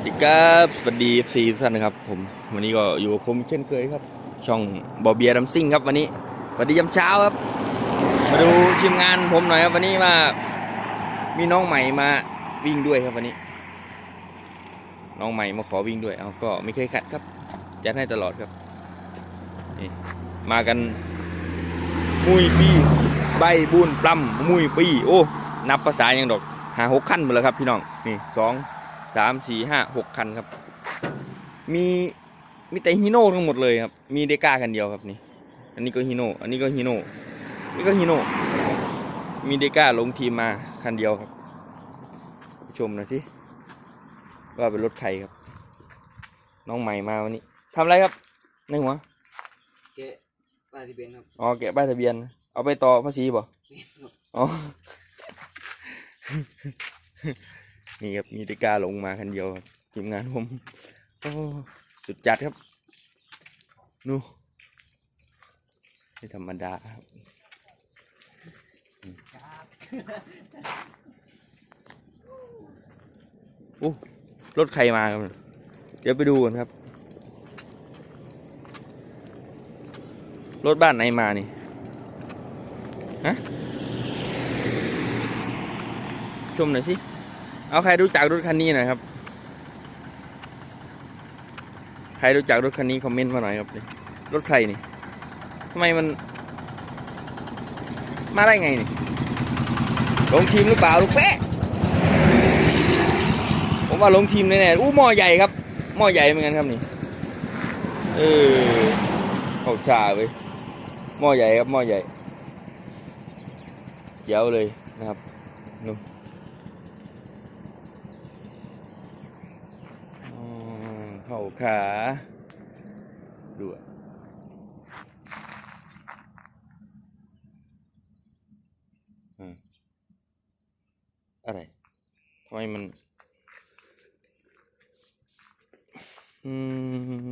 วัสดีครับสวัสดีซีทุกท่านนะครับผมวันนี้ก็อยู่กับผมเช่นเคยครับ ช่องบอเบียดัมซิ่งครับวันนี้สวัสดียามเช้าครับ มาดูทีมงานผมหน่อยครับวันนี้มามีน้องใหม่มาวิ่งด้วยครับวันนี้ น้องใหม่มาขอวิ่งด้วยเอาก็ไม่เคยขัดครับจัดให้ตลอดครับนี่มากัน มุยปีใบบุญปล้ำมุยปีโอ้นับภาษาอย่างดอกหาหกขั้นหมดแล้วครับพี่น้องนี่สอง สามสี่ห้าหกคันครับ มีมีแต่ฮีโน่ทั้งหมดเลยครับ มีเดก้าคันเดียวครับนี่ อันนี้ก็ฮีโน่ อันนี้ก็ฮีโน่ นี่ก็ฮีโน่ มีเดก้าลงทีมมาคันเดียวครับ ชมหน่อยสิว่าเป็นรถใครครับ น้องใหม่มาวันนี้ทำอะไรครับ ในหัวเกะป้ายทะเบียนครับอ๋อแกะป้ายทะเบียน เอาไปต่อภาษีบ่ อ๋อ นี่ครับมีติก้าลงมาคันเดียวทีมงานผมโอ้สุดจัดครับนู่ไม่ธรรมดาครับอืมโอ้รถใครมาครับ เดี๋ยวไปดูกันครับ รถบ้านไหนมานี่ ฮะ ชมหน่อยสิ เอาใครรู้จักรถคันนี้หน่อยครับ ใครรู้จักรถคันนี้คอมเมนต์มาหน่อยครับรถใครนี่ทำไมมัน มาได้ไงนี่ลงทีมหรือเปล่าลูกเป๊ะผมว่าลงทีมแน่ๆอู้หม้อใหญ่ครับหม้อใหญ่เหมือนกันครับนี่เออเข้าชาไปหม้อใหญ่ครับหม้อใหญ่เจ๋วเลยนะครับนู่นอืมเขาดูอะอืมอะไรทำไมมัน อื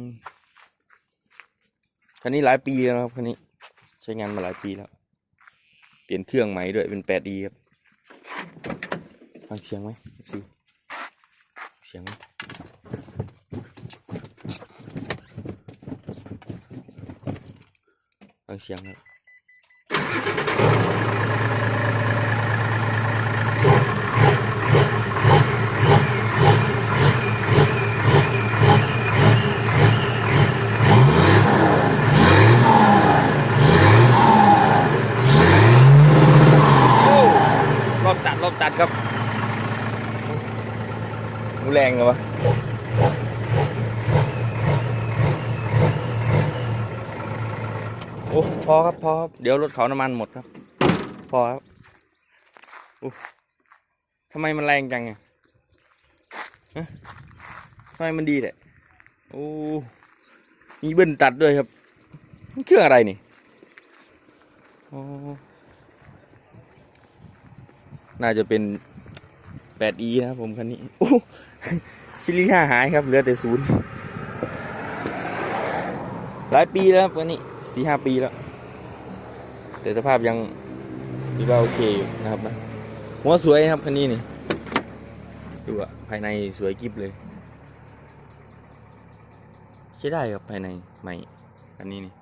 มคันนี้หลายปีแล้วครับคันนี้ ใช้งานมาหลายปีแล้ว เปลี่ยนเครื่องใหม่ด้วยเป็นแปดดีครับฟังเสียงไหมสิเสียงไหมฟัง เสียงครับโอ้รอบตัดรอบตัดครับมูแรงเหรอวะ อ้พอครับพอครับเดี๋ยวรถเขาน้ำมันหมดครับ พอครับโอ้ทำไมมันแรงจังอะฮะทำไมมันดีแหละโอ้มีเบิ้ลตัดด้วยครับเครื่องอะไรนี่โอ้น่าจะเป็น 8e นะครับผมคันนี้โอ้ซิลิห้าหายครับเหลือแต่ศูนย์หลายปีแล้วครับคันนี้ สี่ห้าปีแล้ว แต่สภาพยังดีว่าโอเคอยู่นะครับนะหัวสวยนะครับคันนี้นี่ดูอะภายในสวยกิบเลยใช้ได้ครับภายในใหม่คันนี้นี่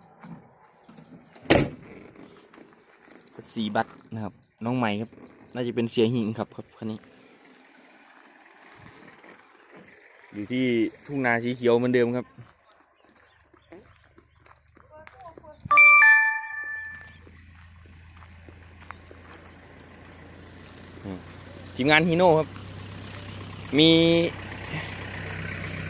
สีบัตนะครับ น้องใหม่ครับ น่าจะเป็นเสียหิงครับครับคันนี้ อยู่ที่ทุ่งนาสีเขียวเหมือนเดิมครับ ทีมงานฮีโน่ครับ มี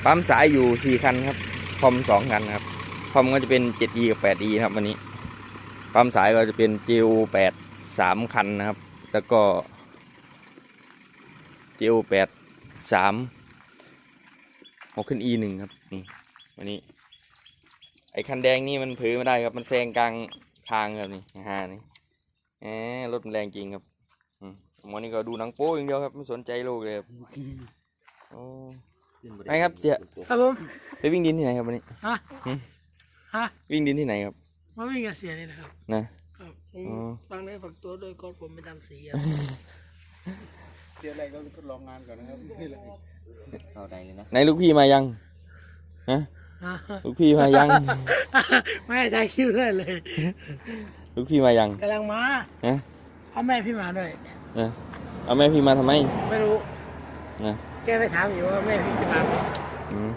ปั๊มสายอยู่สี่คันครับคอมสองคันครับคอมก็จะเป็น 7e กับ 8e นครับวันนี้ปั๊มสายก็จะเป็น GU 8 3คันนะครับ แล้วก็ GU 8 3เอาขึ้น E 1ครับนี่วันนี้ ไอ้คันแดงนี่มันเผือไม่ได้ครับ มันแซงกลางทางครับนี่ฮานี่แหมรถมันแรงจริงครับ อืมวันนี้ก็ดูหนังโป๊อย่างเดียวครับไม่สนใจโลกเลยครับโอ้ไอ้ครับเจ๊ครับผมไปวิ่งดินที่ไหนครับวันนี้ฮะหืมฮะวิ่งดินที่ไหนครับมาวิ่งกับเสียนี่นะครับนะครับผมอ๋อฟังได้ฝักตัวโดยกดผมไปตามสีครับเดี๋ยวอะไรก็ทดลองงานก่อนนะครับนี่แหละเข้าใจเลยนะไหนลูกพี่มายังฮะลูกพี่มายัง ไม่ให้ถ่ายคิวด้วยเลย ลูกพี่มายังกำลังมาฮะ เอาแม่พี่มาด้วยนะเอาแม่พี่มาทำไมไม่รู้นะแกไปถามอยู่ว่าแม่พี่จะมาไหมอืม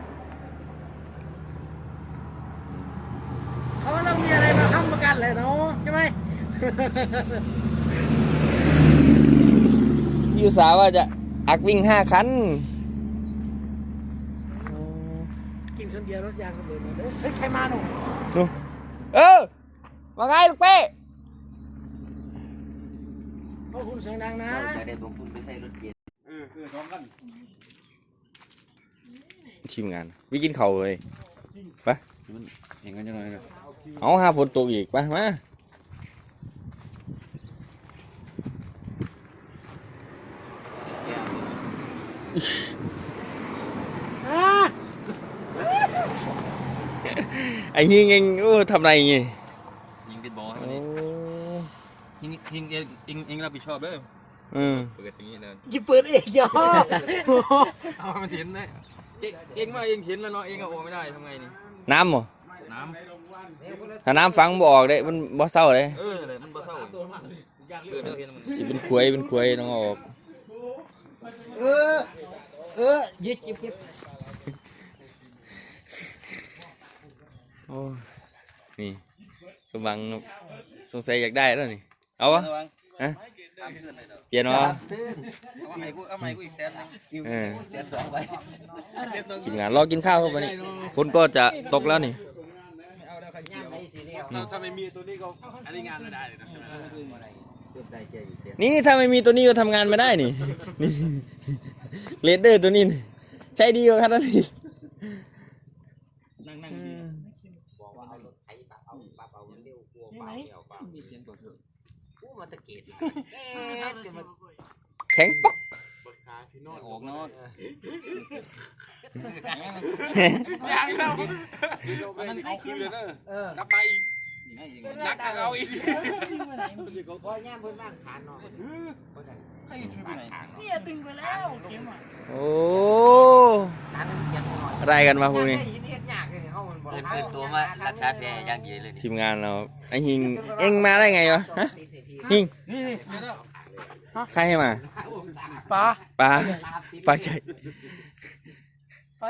เขาก็ต้องมีอะไรมาค้ำประกันเลยเนาะใช่ไหม พี่อุตสาห์ว่าจะอักวิ่งห้าคันกินคนเดียวรถยางก็เบิดหมดเลยเฮ้ยใครมาหนู ดูเออมาไงลูกเป้เพราะคุณเสียงดังนะไม่ได้บอกคุณไปใส่รถเย็นเออเออท้องกันทีมงานวิกินเขาวเลยไปเห็นกันยังไงนะเอาหาฝนตกอีกไปมาอ่าไอ้ยิงเองโอ้ทำไรอย่างงี้ยิงติดบอลให้โอ้มันนี่ ยิงยิงเองเองเองรับผิดชอบเด้ออืมเปิดอย่างนี้เลยจะเปิดเองยอเอาให้มันเห็นนะเองเองว่าเองเห็นแล้วเนาะเองก็โอไม่ได้ทำไงนี่น้ำเหรอน้ถ้าน้ำฟังบ่ออกเด้มันบ่เศร้าเลยำเออเลยมันบ่เท่าเออเดี๋ยวเห็นมันสิเป็นควยเป็นควยต้องเอาออกเออ เออยิบยิบยิบโอ้นี่กำลังสงสัยอยากได้แล้วนี่ เอาวะระวังฮะตามเพื่อนเลยเนาะเปลี่ยนวะเอาไม้กูเอาไม้กูอีกแสนหนึงเออเสียสองไปเจ็บตรงทีมงานรอกินข้าวครับวันนี้ฝนก็จะตกแล้วนี่เอาแล้วคันเกี่ยวไอ้สีเรียวถ้าไม่มีตัวนี้ก็อันนี้งานไม่ได้เลยนะใช่ไหมเกือบได้เจอเสียนี่ถ้าไม่มีตัวนี้ก็ทำงานไม่ได้นี่นี่เลดเดอร์ตัวนี้นี่ใช้ดีกว่าครับนั่นอีกนั่งนั่งดีบอกว่าเอารถไถปรับเอาปรับเอาเร็วกลัวเปล่าเดียวเปล่ อะกูมาตะเกียบเอ๊ะจะมาแข็งป๊อกออกเนาะยังแล้วมันเอาคืนเลยเนอะเออกลับมาอีกนี่ไงเองนักเอาอีกพอย่ามเพิ่นบ้างขานเนาะให้ถือไปไหนเนี่ยดึงไปแล้วเข็มอะโอ้ขานนึงเจ็บหน่อยอะไรกันมาพวกนี้เฮ็ดยากเลยเขามันบ่เอินเอินตัวมารักษาแผลอย่างดีเลยนี่ทีมงานเราไอหิงเอ็งมาได้ไงวะฮะ หิงนี่ใครให้มาป๋าปลาปลาใช่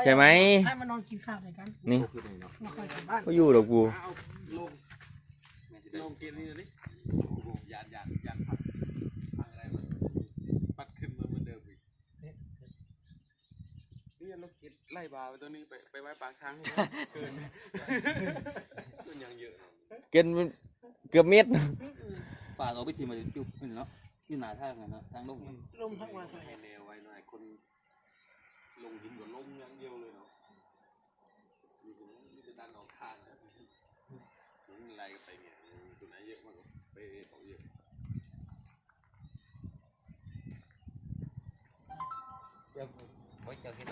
ใช่ไหมให้มานอนกินข้าวด้วยกันนี่ก็อยู่ดอกกูลงลงเกณฑ์นี่เลยยานยานยานพัดพังอะไรมันปัดขึ้นมาเหมือนเดิมอีกนี่รถเกณฑ์ไล่บาไปตัวนี้ไปไปไว้ปากทางเกินเกินอย่างเยอะเกินเกือบเม็ด ป่าเอาไปทีมาจุ๊บนี่เนาะนี่หนาท่าไงเนาะทางลงลมทั้งวันให้แนวไว้หน่อยคน ลงหินกับลงอย่างเดียวเลยเนาะมีคนมีแต่ดันออกทางนะถึงไล่ไปเนี่ยตัวไหนเยอะมากกว่าไปออกเยอะ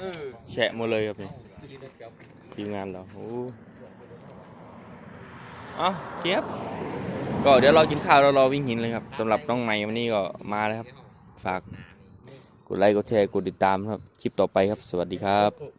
เออแฉะหมดเลยครับนี่ทีมงานเราโอ้เอ้าเกียบ ก็เดี๋ยวเรากินข้าวแล้วรอวิ่งหินเลยครับสำหรับน้องใหม่วันนี้ก็มาแล้วครับ ฝากกดไลค์กดแชร์กดติดตามครับ คลิปต่อไปครับ สวัสดีครับ